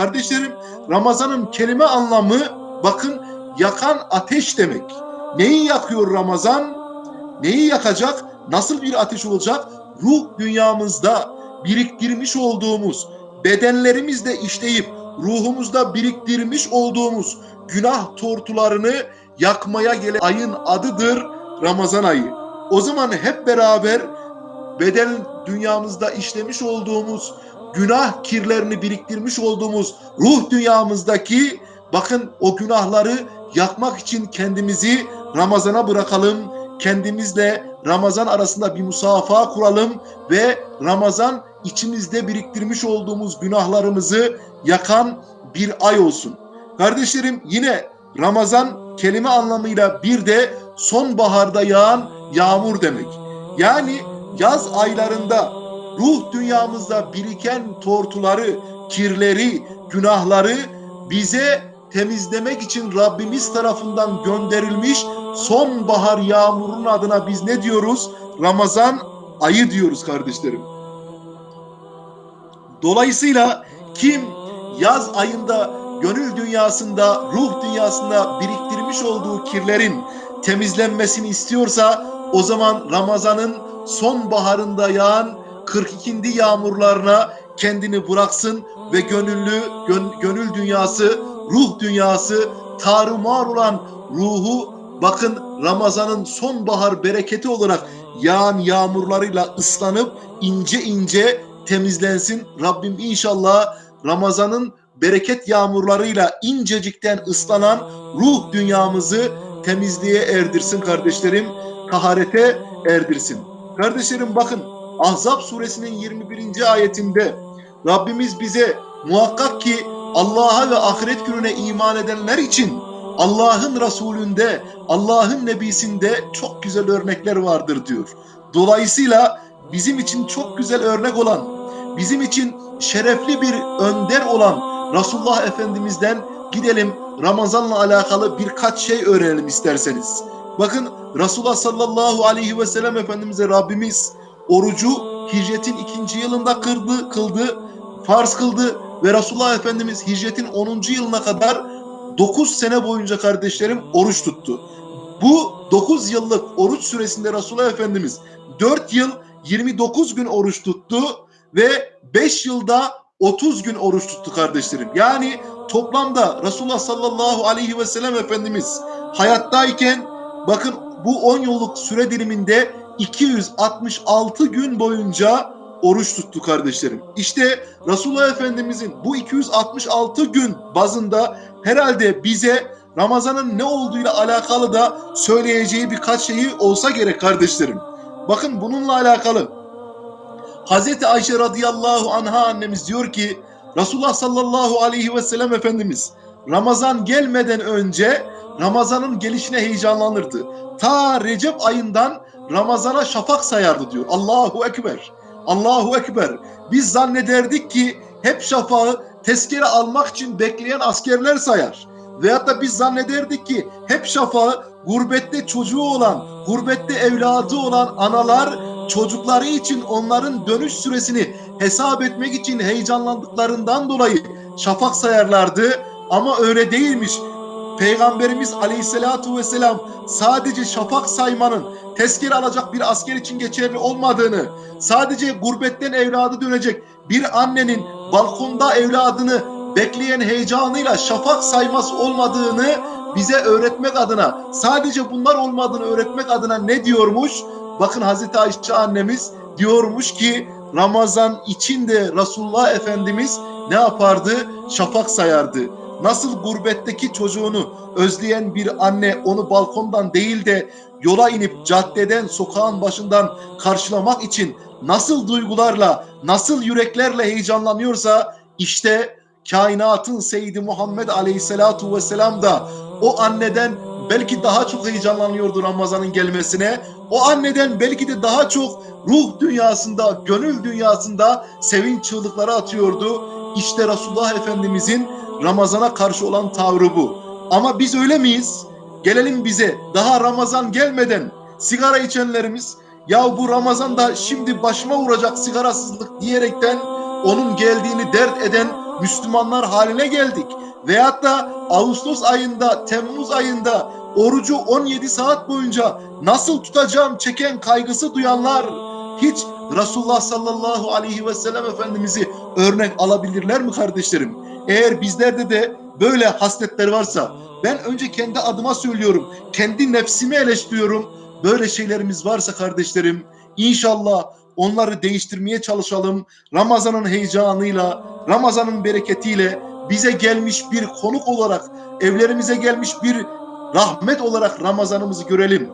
Kardeşlerim Ramazan'ın kelime anlamı bakın yakan ateş demek. Neyi yakıyor Ramazan? Neyi yakacak? Nasıl bir ateş olacak? Ruh dünyamızda biriktirmiş olduğumuz, bedenlerimizde işleyip ruhumuzda biriktirmiş olduğumuz günah tortularını yakmaya gelen ayın adıdır Ramazan ayı. O zaman hep beraber beden dünyamızda işlemiş olduğumuz günah kirlerini biriktirmiş olduğumuz ruh dünyamızdaki bakın o günahları yakmak için kendimizi Ramazan'a bırakalım. Kendimizle Ramazan arasında bir musafaha kuralım ve Ramazan içimizde biriktirmiş olduğumuz günahlarımızı yakan bir ay olsun. Kardeşlerim yine Ramazan kelime anlamıyla bir de sonbaharda yağan yağmur demek. Yani yaz aylarında ruh dünyamızda biriken tortuları, kirleri, günahları bize temizlemek için Rabbimiz tarafından gönderilmiş sonbahar yağmurun adına biz ne diyoruz? Ramazan ayı diyoruz kardeşlerim. Dolayısıyla kim yaz ayında gönül dünyasında, ruh dünyasında biriktirmiş olduğu kirlerin temizlenmesini istiyorsa o zaman Ramazan'ın sonbaharında yağan 42. yağmurlarına kendini bıraksın ve gönüllü gön- gönül dünyası, ruh dünyası tarumar olan ruhu bakın Ramazan'ın sonbahar bereketi olarak yağan yağmurlarıyla ıslanıp ince ince temizlensin. Rabbim inşallah Ramazan'ın bereket yağmurlarıyla incecikten ıslanan ruh dünyamızı temizliğe erdirsin kardeşlerim. Taharete erdirsin. Kardeşlerim bakın Ahzab suresinin 21. ayetinde Rabbimiz bize muhakkak ki Allah'a ve ahiret gününe iman edenler için Allah'ın Resulünde, Allah'ın Nebisinde çok güzel örnekler vardır diyor. Dolayısıyla bizim için çok güzel örnek olan, bizim için şerefli bir önder olan Resulullah Efendimiz'den gidelim Ramazan'la alakalı birkaç şey öğrenelim isterseniz. Bakın Resulullah sallallahu aleyhi ve sellem Efendimiz'e Rabbimiz orucu hicretin ikinci yılında kıldı, kıldı, farz kıldı ve Resulullah Efendimiz hicretin 10. yılına kadar 9 sene boyunca kardeşlerim oruç tuttu. Bu 9 yıllık oruç süresinde Resulullah Efendimiz 4 yıl 29 gün oruç tuttu ve 5 yılda 30 gün oruç tuttu kardeşlerim. Yani toplamda Resulullah sallallahu aleyhi ve sellem Efendimiz hayattayken bakın bu 10 yıllık süre diliminde 266 gün boyunca oruç tuttu kardeşlerim. İşte Resulullah Efendimizin bu 266 gün bazında herhalde bize Ramazan'ın ne olduğuyla alakalı da söyleyeceği birkaç şeyi olsa gerek kardeşlerim. Bakın bununla alakalı Hazreti Ayşe radıyallahu anha annemiz diyor ki Resulullah sallallahu aleyhi ve sellem Efendimiz Ramazan gelmeden önce Ramazan'ın gelişine heyecanlanırdı. Ta Recep ayından Ramazan'a şafak sayardı diyor. Allahu Ekber. Allahu Ekber. Biz zannederdik ki hep şafağı tezkere almak için bekleyen askerler sayar. Veyahut da biz zannederdik ki hep şafağı gurbette çocuğu olan, gurbette evladı olan analar çocukları için onların dönüş süresini hesap etmek için heyecanlandıklarından dolayı şafak sayarlardı. Ama öyle değilmiş. Peygamberimiz aleyhissalatu vesselam sadece şafak saymanın tezkere alacak bir asker için geçerli olmadığını, sadece gurbetten evladı dönecek bir annenin balkonda evladını bekleyen heyecanıyla şafak sayması olmadığını bize öğretmek adına, sadece bunlar olmadığını öğretmek adına ne diyormuş? Bakın Hazreti Ayşe annemiz diyormuş ki Ramazan içinde Resulullah Efendimiz ne yapardı? Şafak sayardı. Nasıl gurbetteki çocuğunu özleyen bir anne onu balkondan değil de yola inip caddeden, sokağın başından karşılamak için nasıl duygularla, nasıl yüreklerle heyecanlanıyorsa işte kainatın Seyyidi Muhammed Aleyhisselatu Vesselam da o anneden belki daha çok heyecanlanıyordu Ramazan'ın gelmesine. O anneden belki de daha çok ruh dünyasında, gönül dünyasında sevinç çığlıkları atıyordu. İşte Resulullah Efendimizin Ramazan'a karşı olan tavrı bu. Ama biz öyle miyiz? Gelelim bize. Daha Ramazan gelmeden sigara içenlerimiz ya bu Ramazan'da şimdi başıma vuracak sigarasızlık diyerekten onun geldiğini dert eden Müslümanlar haline geldik. Veyahut da Ağustos ayında, Temmuz ayında orucu 17 saat boyunca nasıl tutacağım çeken kaygısı duyanlar hiç Resulullah sallallahu aleyhi ve sellem Efendimiz'i örnek alabilirler mi kardeşlerim? Eğer bizlerde de böyle hasletler varsa ben önce kendi adıma söylüyorum. Kendi nefsimi eleştiriyorum. Böyle şeylerimiz varsa kardeşlerim inşallah onları değiştirmeye çalışalım. Ramazan'ın heyecanıyla, Ramazan'ın bereketiyle bize gelmiş bir konuk olarak, evlerimize gelmiş bir rahmet olarak Ramazan'ımızı görelim.